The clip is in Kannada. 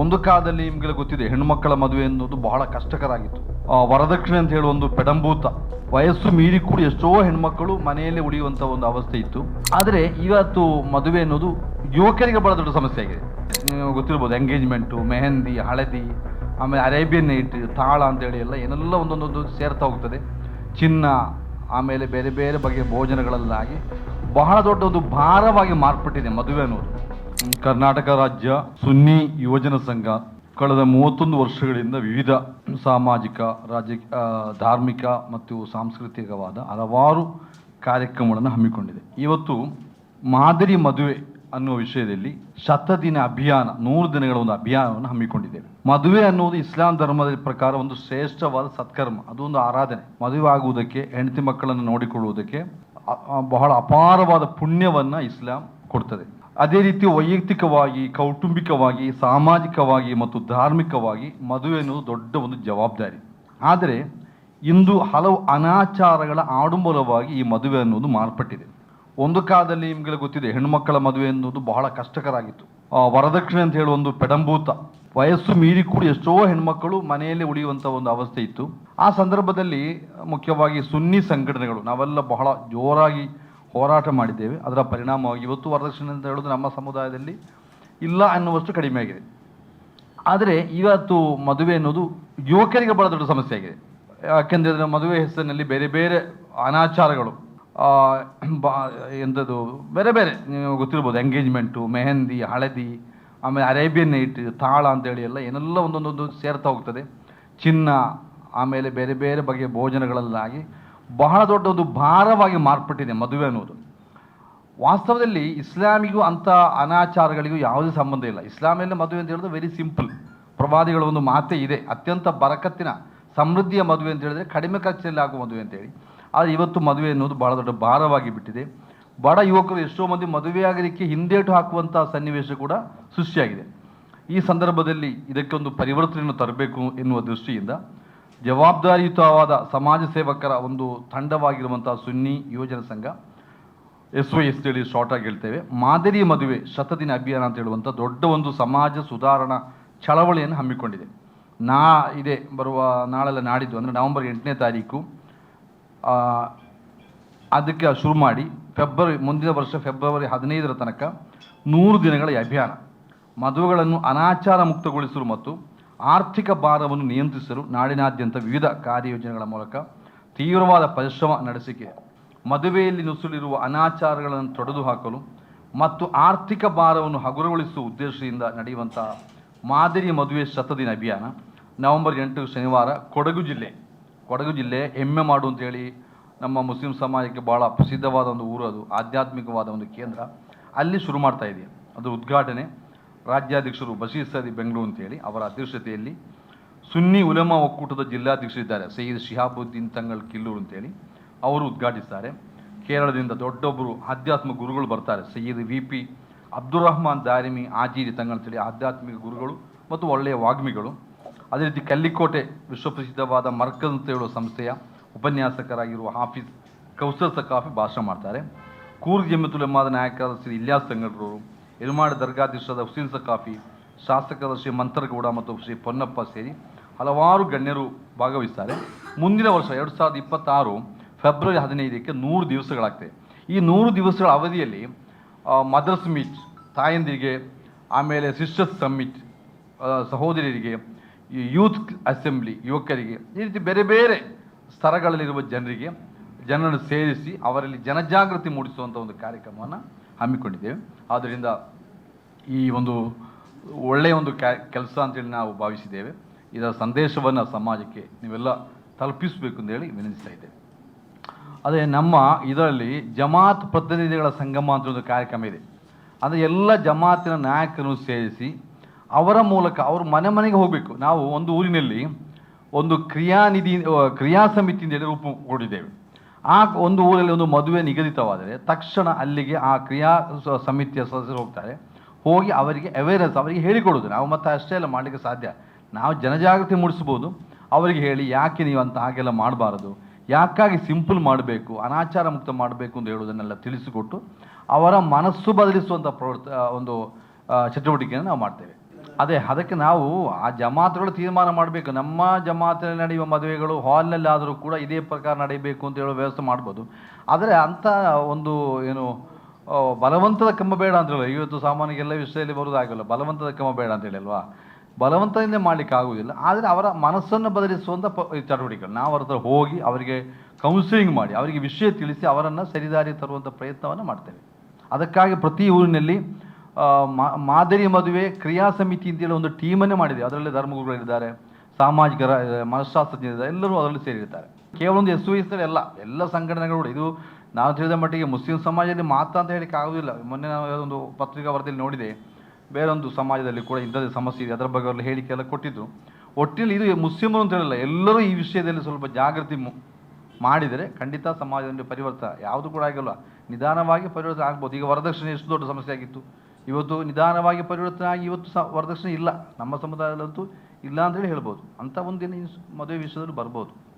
ಒಂದು ಕಾಲದಲ್ಲಿ ನಿಮ್ಗೆಲ್ಲ ಗೊತ್ತಿದೆ, ಹೆಣ್ಣುಮಕ್ಕಳ ಮದುವೆ ಅನ್ನೋದು ಬಹಳ ಕಷ್ಟಕರ ಆಗಿತ್ತು ವರದಕ್ಷಿಣೆ ಅಂತ ಹೇಳುವ ಒಂದು ಪೆಡಂಭೂತ ವಯಸ್ಸು ಮೀರಿ ಕೂಡ ಎಷ್ಟೋ ಹೆಣ್ಮಕ್ಕಳು ಮನೆಯಲ್ಲೇ ಉಳಿಯುವಂತ ಒಂದು ಅವಸ್ಥೆ ಇತ್ತು. ಆದರೆ ಇವತ್ತು ಮದುವೆ ಅನ್ನೋದು ಯುವಕರಿಗೆ ಬಹಳ ದೊಡ್ಡ ಸಮಸ್ಯೆ ಆಗಿದೆ. ಗೊತ್ತಿರ್ಬೋದು, ಎಂಗೇಜ್ಮೆಂಟು, ಮೆಹಂದಿ, ಹಳದಿ, ಆಮೇಲೆ ಅರೇಬಿಯನ್ ನೈಟ್ ತಾಳ ಅಂತೇಳಿ ಎಲ್ಲ ಏನೆಲ್ಲ ಒಂದೊಂದೊಂದು ಸೇರ್ತಾ ಹೋಗ್ತದೆ. ಚಿನ್ನ, ಆಮೇಲೆ ಬೇರೆ ಬೇರೆ ಬಗೆಯ ಭೋಜನಗಳಲ್ಲಾಗಿ ಬಹಳ ದೊಡ್ಡ ಒಂದು ಭಾರವಾಗಿ ಮಾರ್ಪಟ್ಟಿದೆ ಮದುವೆ ಅನ್ನೋದು. ಕರ್ನಾಟಕ ರಾಜ್ಯ ಸುನ್ನಿ ಯುವಜನ ಸಂಘ ಕಳೆದ ಮೂವತ್ತೊಂದು ವರ್ಷಗಳಿಂದ ವಿವಿಧ ಸಾಮಾಜಿಕ ರಾಜ ಧಾರ್ಮಿಕ ಮತ್ತು ಸಾಂಸ್ಕೃತಿಕವಾದ ಹಲವಾರು ಕಾರ್ಯಕ್ರಮಗಳನ್ನು ಹಮ್ಮಿಕೊಂಡಿದೆ. ಇವತ್ತು ಮಾದರಿ ಮದುವೆ ಅನ್ನುವ ವಿಷಯದಲ್ಲಿ ಶತದಿನ ಅಭಿಯಾನ, ನೂರು ದಿನಗಳ ಒಂದು ಅಭಿಯಾನವನ್ನು ಹಮ್ಮಿಕೊಂಡಿದ್ದೇವೆ. ಮದುವೆ ಅನ್ನುವುದು ಇಸ್ಲಾಂ ಧರ್ಮದ ಪ್ರಕಾರ ಒಂದು ಶ್ರೇಷ್ಠವಾದ ಸತ್ಕರ್ಮ ಅದು ಒಂದು ಆರಾಧನೆ. ಮದುವೆ ಆಗುವುದಕ್ಕೆ, ಹೆಂಡತಿ ಮಕ್ಕಳನ್ನು ನೋಡಿಕೊಳ್ಳುವುದಕ್ಕೆ ಬಹಳ ಅಪಾರವಾದ ಪುಣ್ಯವನ್ನು ಇಸ್ಲಾಂ ಕೊಡ್ತದೆ. ಅದೇ ರೀತಿ ವೈಯಕ್ತಿಕವಾಗಿ ಕೌಟುಂಬಿಕವಾಗಿ ಸಾಮಾಜಿಕವಾಗಿ ಮತ್ತು ಧಾರ್ಮಿಕವಾಗಿ ಮದುವೆ ಅನ್ನೋದು ದೊಡ್ಡ ಒಂದು ಜವಾಬ್ದಾರಿ. ಆದರೆ ಇಂದು ಹಲವು ಅನಾಚಾರಗಳ ಆಡುಂಬರವಾಗಿ ಈ ಮದುವೆ ಅನ್ನೋದು ಮಾರ್ಪಟ್ಟಿದೆ. ಒಂದು ಕಾಲದಲ್ಲಿ ನಿಮಗೆ ಗೊತ್ತಿದೆ ಹೆಣ್ಣುಮಕ್ಕಳ ಮದುವೆ ಅನ್ನೋದು ಬಹಳ ಕಷ್ಟಕರ ಆಗಿತ್ತು ಆ, ವರದಕ್ಷಿಣೆ ಅಂತ ಹೇಳುವ ಒಂದು ಪೆಡಂಭೂತ ವಯಸ್ಸು ಮೀರಿ ಕೂಡ ಎಷ್ಟೋ ಹೆಣ್ಮಕ್ಕಳು ಮನೆಯಲ್ಲೇ ಉಳಿಯುವಂಥ ಒಂದು ಅವಸ್ಥೆ ಇತ್ತು. ಆ ಸಂದರ್ಭದಲ್ಲಿ ಮುಖ್ಯವಾಗಿ ಸುನ್ನಿ ಸಂಘಟನೆಗಳು ನಾವೆಲ್ಲ ಬಹಳ ಜೋರಾಗಿ ಹೋರಾಟ ಮಾಡಿದ್ದೇವೆ. ಅದರ ಪರಿಣಾಮವಾಗಿ ಇವತ್ತು ವರದಕ್ಷಿಣೆ ಅಂತ ಹೇಳೋದು ನಮ್ಮ ಸಮುದಾಯದಲ್ಲಿ ಇಲ್ಲ ಅನ್ನುವಷ್ಟು ಕಡಿಮೆ ಆಗಿದೆ ಆದರೆ ಇವತ್ತು ಮದುವೆ ಅನ್ನೋದು ಯುವಕರಿಗೆ ಬಹಳ ದೊಡ್ಡ ಸಮಸ್ಯೆ ಆಗಿದೆ ಯಾಕೆಂದರೆ ಮದುವೆ ಹೆಸರಿನಲ್ಲಿ ಬೇರೆ ಬೇರೆ ಅನಾಚಾರಗಳು ಎಂಥದ್ದು ಬೇರೆ ಬೇರೆ, ನೀವು ಗೊತ್ತಿರ್ಬೋದು, ಎಂಗೇಜ್ಮೆಂಟು, ಮೆಹಂದಿ, ಹಳದಿ, ಆಮೇಲೆ ಅರೇಬಿಯನ್ ನೈಟ್, ತಾಳ ಅಂತೇಳಿ ಎಲ್ಲ ಏನೆಲ್ಲ ಒಂದೊಂದೊಂದು ಸೇರ್ತಾ ಹೋಗ್ತದೆ. ಚಿನ್ನ, ಆಮೇಲೆ ಬೇರೆ ಬೇರೆ ಬಗೆಯ ಭೋಜನಗಳಲ್ಲಾಗಿ ಬಹಳ ದೊಡ್ಡ ಒಂದು ಭಾರವಾಗಿ ಮಾರ್ಪಟ್ಟಿದೆ ಮದುವೆ ಅನ್ನೋದು. ವಾಸ್ತವದಲ್ಲಿ ಇಸ್ಲಾಮಿಗೂ ಅಂಥ ಅನಾಚಾರಗಳಿಗೂ ಯಾವುದೇ ಸಂಬಂಧ ಇಲ್ಲ. ಇಸ್ಲಾಮಿಯಲ್ಲಿ ಮದುವೆ ಅಂತ ಹೇಳಿದ್ರೆ ವೆರಿ ಸಿಂಪಲ್ ಪ್ರವಾದಿಗಳ ಒಂದು ಮಾತೇ ಇದೆ. ಅತ್ಯಂತ ಬರಕತ್ತಿನ ಸಮೃದ್ಧಿಯ ಮದುವೆ ಅಂತ ಹೇಳಿದ್ರೆ ಕಡಿಮೆ ಖರ್ಚಿನಲ್ಲಿ ಆಗುವ ಮದುವೆ ಅಂತೇಳಿ. ಆದರೆ ಇವತ್ತು ಮದುವೆ ಅನ್ನೋದು ಬಹಳ ದೊಡ್ಡ ಭಾರವಾಗಿ ಬಿಟ್ಟಿದೆ. ಬಡ ಯುವಕರು ಎಷ್ಟೋ ಮಂದಿ ಮದುವೆಯಾಗಲಿಕ್ಕೆ ಹಿಂದೇಟು ಹಾಕುವಂಥ ಸನ್ನಿವೇಶ ಕೂಡ ಸೃಷ್ಟಿಯಾಗಿದೆ. ಈ ಸಂದರ್ಭದಲ್ಲಿ ಇದಕ್ಕೊಂದು ಪರಿವರ್ತನೆಯನ್ನು ತರಬೇಕು ಎನ್ನುವ ದೃಷ್ಟಿಯಿಂದ ಜವಾಬ್ದಾರಿಯುತವಾದ ಸಮಾಜ ಸೇವಕರ ಒಂದು ತಂಡವಾಗಿರುವಂಥ ಸುನ್ನಿ ಯುವಜನ ಸಂಘ ಎಸ್ ವೈ ಎಸ್ ಹೇಳಿ ಶಾರ್ಟಾಗಿ ಹೇಳ್ತೇವೆ. ಮಾದರಿ ಮದುವೆ ಶತದಿನ ಅಭಿಯಾನ ಅಂತ ಹೇಳುವಂಥ ದೊಡ್ಡ ಒಂದು ಸಮಾಜ ಸುಧಾರಣಾ ಚಳವಳಿಯನ್ನು ಹಮ್ಮಿಕೊಂಡಿದೆ. ನಾ ಇದೆ ಬರುವ ನಾಳೆಲ್ಲ ನಾಡಿದ್ದು ಅಂದರೆ ನವೆಂಬರ್ ಎಂಟನೇ ತಾರೀಕು. ಅದಕ್ಕೆ ಶುರು ಮಾಡಿ ಫೆಬ್ರವರಿ, ಮುಂದಿನ ವರ್ಷ ಫೆಬ್ರವರಿ ಹದಿನೈದರ ತನಕ ನೂರು ದಿನಗಳ ಅಭಿಯಾನ. ಮದುವೆಗಳನ್ನು ಅನಾಚಾರ ಮುಕ್ತಗೊಳಿಸಲು ಮತ್ತು ಆರ್ಥಿಕ ಭಾರವನ್ನು ನಿಯಂತ್ರಿಸಲು ನಾಡಿನಾದ್ಯಂತ ವಿವಿಧ ಕಾರ್ಯಯೋಜನೆಗಳ ಮೂಲಕ ತೀವ್ರವಾದ ಪರಿಶ್ರಮ ನಡೆಸಿಕೆ, ಮದುವೆಯಲ್ಲಿ ನುಸುಳಿರುವ ಅನಾಚಾರಗಳನ್ನು ತೊಡೆದು ಹಾಕಲು ಮತ್ತು ಆರ್ಥಿಕ ಭಾರವನ್ನು ಹಗುರಗೊಳಿಸುವ ಉದ್ದೇಶದಿಂದ ನಡೆಯುವಂತಹ ಮಾದರಿ ಮದುವೆ ಶತದಿನ ಅಭಿಯಾನ ನವೆಂಬರ್ ಎಂಟು, ಶನಿವಾರ ಕೊಡಗು ಜಿಲ್ಲೆ. ಕೊಡಗು ಜಿಲ್ಲೆ ಹೆಮ್ಮೆ ಮಾಡು ಅಂತೇಳಿ ನಮ್ಮ ಮುಸ್ಲಿಂ ಸಮಾಜಕ್ಕೆ ಭಾಳ ಪ್ರಸಿದ್ಧವಾದ ಒಂದು ಊರು ಅದು, ಆಧ್ಯಾತ್ಮಿಕವಾದ ಒಂದು ಕೇಂದ್ರ. ಅಲ್ಲಿ ಶುರು ಮಾಡ್ತಾ ಇದೆ ಅದು ಉದ್ಘಾಟನೆ. ರಾಜ್ಯಾಧ್ಯಕ್ಷರು ಬಶೀರ್ ಸದಿ ಬೆಂಗಳೂರು ಅಂತೇಳಿ ಅವರ ಅಧ್ಯಕ್ಷತೆಯಲ್ಲಿ ಸುನ್ನಿ ಉಲಮಾ ಒಕ್ಕೂಟದ ಜಿಲ್ಲಾಧ್ಯಕ್ಷರಿದ್ದಾರೆ, ಸೈಯದ್ ಶಿಹಾಬುದ್ದೀನ್ ತಂಗಳ್ ಕಿಲ್ಲೂರು ಅಂತೇಳಿ ಅವರು ಉದ್ಘಾಟಿಸ್ತಾರೆ. ಕೇರಳದಿಂದ ದೊಡ್ಡೊಬ್ಬರು ಆಧ್ಯಾತ್ಮ ಗುರುಗಳು ಬರ್ತಾರೆ, ಸೈಯದ್ ವಿ ಪಿ ಅಬ್ದುಲ್ ರಹಮಾನ್ ದಾರಿಮಿ ಆಜೀರಿ ತಂಗಳ್ ಅಂತೇಳಿ ಆಧ್ಯಾತ್ಮಿಕ ಗುರುಗಳು ಮತ್ತು ಒಳ್ಳೆಯ ವಾಗ್ಮಿಗಳು. ಅದೇ ರೀತಿ ಕಲ್ಲಿಕೋಟೆ ವಿಶ್ವಪ್ರಸಿದ್ಧವಾದ ಮರ್ಕಜ್ ಅಂತ ಹೇಳುವ ಸಂಸ್ಥೆಯ ಉಪನ್ಯಾಸಕರಾಗಿರುವ ಹಾಫೀಸ್ ಕೌಸರ್ ಸಕಾಫಿ ಭಾಷಣ ಮಾಡ್ತಾರೆ. ಕೂರ್ಗ್ ಜಮಿತುಲೆಮಾದ ನಾಯಕರಾದ ಶ್ರೀ ಇಲ್ಯಾಸ್ ತಂಗಡ್ರವರು ಎಲ್ಮಾಡ್ ದರ್ಗಾಧೀಶರಾದ ಹುಸೇನ್ ಸಕಾಫಿ ಶಾಸಕರಾದ ಶ್ರೀ ಮಂತರಗೌಡ ಮತ್ತು ಶ್ರೀ ಪೊನ್ನಪ್ಪ ಸೇರಿ ಹಲವಾರು ಗಣ್ಯರು ಭಾಗವಹಿಸ್ತಾರೆ. ಮುಂದಿನ ವರ್ಷ ಎರಡು ಸಾವಿರದ ಇಪ್ಪತ್ತಾರು ಫೆಬ್ರವರಿ ಹದಿನೈದಕ್ಕೆ ನೂರು ದಿವಸಗಳಾಗ್ತದೆ. ಈ ನೂರು ದಿವಸಗಳ ಅವಧಿಯಲ್ಲಿ ಮದರ್ಸ್ ಮೀಟ್, ತಾಯಂದಿರಿಗೆ, ಆಮೇಲೆ ಸಿಸ್ಟರ್ಸ್ ಸಮ್ಮಿಟ್ ಸಹೋದರಿಯರಿಗೆ ಯೂತ್ ಅಸೆಂಬ್ಲಿ, ಯುವಕರಿಗೆ, ಈ ರೀತಿ ಬೇರೆ ಬೇರೆ ಸ್ತರಗಳಲ್ಲಿರುವ ಜನರಿಗೆ, ಜನರನ್ನು ಸೇರಿಸಿ ಅವರಲ್ಲಿ ಜನಜಾಗೃತಿ ಮೂಡಿಸುವಂಥ ಒಂದು ಕಾರ್ಯಕ್ರಮವನ್ನು ಹಮ್ಮಿಕೊಂಡಿದ್ದೇವೆ. ಆದ್ದರಿಂದ ಈ ಒಂದು ಒಳ್ಳೆಯ ಒಂದು ಕೆಲಸ ಅಂತೇಳಿ ನಾವು ಭಾವಿಸಿದ್ದೇವೆ. ಇದರ ಸಂದೇಶವನ್ನು ಸಮಾಜಕ್ಕೆ ನೀವೆಲ್ಲ ತಲುಪಿಸಬೇಕು ಅಂತೇಳಿ ವಿನಂತಿಸ್ತಾ ಇದ್ದೇವೆ. ಅದೇ ನಮ್ಮ ಇದರಲ್ಲಿ ಜಮಾತ್ ಪ್ರತಿನಿಧಿಗಳ ಸಂಗಮ ಅಂತ ಒಂದು ಕಾರ್ಯಕ್ರಮ ಇದೆ. ಅಂದರೆ ಎಲ್ಲ ಜಮಾತಿನ ನಾಯಕರನ್ನು ಸೇರಿಸಿ ಅವರ ಮೂಲಕ ಅವರು ಮನೆ ಮನೆಗೆ ಹೋಗಬೇಕು. ನಾವು ಒಂದು ಊರಿನಲ್ಲಿ ಒಂದು ಕ್ರಿಯಾನಿಧಿ, ಕ್ರಿಯಾ ಸಮಿತಿಯಿಂದ ರೂಪ ಕೊಟ್ಟಿದ್ದೇವೆ ಆ ಒಂದು ಊರಲ್ಲಿ ಒಂದು ಮದುವೆ ನಿಗದಿತವಾದರೆ ತಕ್ಷಣ ಅಲ್ಲಿಗೆ ಆ ಕ್ರಿಯಾ ಸಮಿತಿಯ ಸದಸ್ಯರು ಹೋಗ್ತಾರೆ. ಹೋಗಿ ಅವರಿಗೆ ಅವೇರ್ನೆಸ್ ಅವರಿಗೆ ಹೇಳಿಕೊಡೋದು ನಾವು ಮತ್ತೆ ಅಷ್ಟೇ ಎಲ್ಲ ಮಾಡಲಿಕ್ಕೆ ಸಾಧ್ಯ. ನಾವು ಜನಜಾಗೃತಿ ಮೂಡಿಸ್ಬೋದು. ಅವರಿಗೆ ಹೇಳಿ ಯಾಕೆ ನೀವು ಅಂತ ಹಾಗೆಲ್ಲ ಮಾಡಬಾರದು? ಯಾಕಾಗಿ ಸಿಂಪಲ್ ಮಾಡಬೇಕು? ಅನಾಚಾರ ಮುಕ್ತ ಮಾಡಬೇಕು ಅಂತ ಹೇಳೋದನ್ನೆಲ್ಲ ತಿಳಿಸಿಕೊಟ್ಟು ಅವರ ಮನಸ್ಸು ಬದಲಿಸುವಂಥ ಪ್ರವೃತ್ತ ಒಂದು ಚಟುವಟಿಕೆಯನ್ನು ನಾವು ಮಾಡ್ತೇವೆ. ಅದೇ, ಅದಕ್ಕೆ ನಾವು ಆ ಜಮಾತ್ಗಳು ತೀರ್ಮಾನ ಮಾಡಬೇಕು. ನಮ್ಮ ಜಮಾತಿನಲ್ಲಿ ನಡೆಯುವ ಮದುವೆಗಳು ಹಾಲ್ನಲ್ಲಿ ಆದರೂ ಕೂಡ ಇದೇ ಪ್ರಕಾರ ನಡೀಬೇಕು ಅಂತ ಹೇಳೋ ವ್ಯವಸ್ಥೆ ಮಾಡ್ಬೋದು. ಆದರೆ ಅಂಥ ಒಂದು ಏನು ಬಲವಂತದ ಕ್ರಮ ಬೇಡ ಅಂತ ಹೇಳಿ ಇವತ್ತು ಸಾಮಾನ್ಯ ಎಲ್ಲ ವಿಷಯದಲ್ಲಿ ಬರೋದಾಗಲ್ಲ ಬಲವಂತದ ಕ್ರಮ ಬೇಡ ಅಂತ ಹೇಳಿ ಅಲ್ವಾ? ಬಲವಂತದಿಂದ ಮಾಡಲಿಕ್ಕೆ ಆಗುವುದಿಲ್ಲ. ಆದರೆ ಅವರ ಮನಸ್ಸನ್ನು ಬದಲಿಸುವಂಥ ಪ ಚಟುವಟಿಕೆಗಳು. ನಾವು ಅವ್ರ ಹೋಗಿ ಅವರಿಗೆ ಕೌನ್ಸಿಲಿಂಗ್ ಮಾಡಿ, ಅವರಿಗೆ ವಿಷಯ ತಿಳಿಸಿ ಅವರನ್ನು ಸರಿದಾರಿ ತರುವಂಥ ಪ್ರಯತ್ನವನ್ನು ಮಾಡ್ತೇವೆ. ಅದಕ್ಕಾಗಿ ಪ್ರತಿ ಊರಿನಲ್ಲಿ ಮಾದರಿ ಮದುವೆ ಕ್ರಿಯಾ ಸಮಿತಿ ಅಂತೇಳಿ ಒಂದು ಟೀಮನ್ನೇ ಮಾಡಿದೆ. ಅದರಲ್ಲಿ ಧರ್ಮಗುರುಗಳಿದ್ದಾರೆ ಸಾಮಾಜಿಕರ ಮನಃಶಾಸ್ತ್ರಜ್ಞರಿದ್ದಾರೆ, ಎಲ್ಲರೂ ಅದರಲ್ಲಿ ಸೇರಿರ್ತಾರೆ. ಕೇವಲ ಒಂದು ಎಸ್ ಯು ಎಲ್ಲ ಎಲ್ಲ ಸಂಘಟನೆಗಳು ಇದು ನಾವು ತಿಳಿದ ಮಟ್ಟಿಗೆ ಮುಸ್ಲಿಂ ಸಮಾಜದಲ್ಲಿ ಮಾತ್ರ ಅಂತ ಹೇಳಿಕ್ಕೆ ಆಗುವುದಿಲ್ಲ ಮೊನ್ನೆ ನಾವು ಒಂದು ಪತ್ರಿಕಾ ವರದಿಯಲ್ಲಿ ನೋಡಿದೆ, ಬೇರೊಂದು ಸಮಾಜದಲ್ಲಿ ಕೂಡ ಇಂಥದ್ದೇ ಸಮಸ್ಯೆ ಇದೆ. ಅದರ ಬಗ್ಗೆ ಅವರಲ್ಲಿ ಹೇಳಿಕೆ ಎಲ್ಲ ಕೊಟ್ಟಿದ್ದು ಒಟ್ಟಿನಲ್ಲಿ ಇದು ಮುಸ್ಲಿಮರು ಅಂತ ಹೇಳಿಲ್ಲ, ಎಲ್ಲರೂ ಈ ವಿಷಯದಲ್ಲಿ ಸ್ವಲ್ಪ ಜಾಗೃತಿ ಮಾಡಿದರೆ ಖಂಡಿತ ಸಮಾಜದಲ್ಲಿ ಪರಿವರ್ತನೆ. ಯಾವುದು ಕೂಡ ಆಗಿಲ್ಲ. ನಿಧಾನವಾಗಿ ಪರಿವರ್ತನೆ ಆಗ್ಬೋದು. ಈಗ ವರದಕ್ಷಿಣೆ ಎಷ್ಟು ದೊಡ್ಡ ಸಮಸ್ಯೆ ಆಗಿತ್ತು. ಇವತ್ತು ನಿಧಾನವಾಗಿ ಪರಿವರ್ತನೆ ಆಗಿ ಇವತ್ತು ಸ ವರದಕ್ಷಿಣೆ ಇಲ್ಲ. ನಮ್ಮ ಸಮುದಾಯದಲ್ಲಂತೂ ಇಲ್ಲ ಅಂತೇಳಿ ಹೇಳ್ಬೋದು. ಅಂಥ ಒಂದಿನ ಮದುವೆ ವಿಷಯದಲ್ಲಿ ಬರ್ಬೋದು.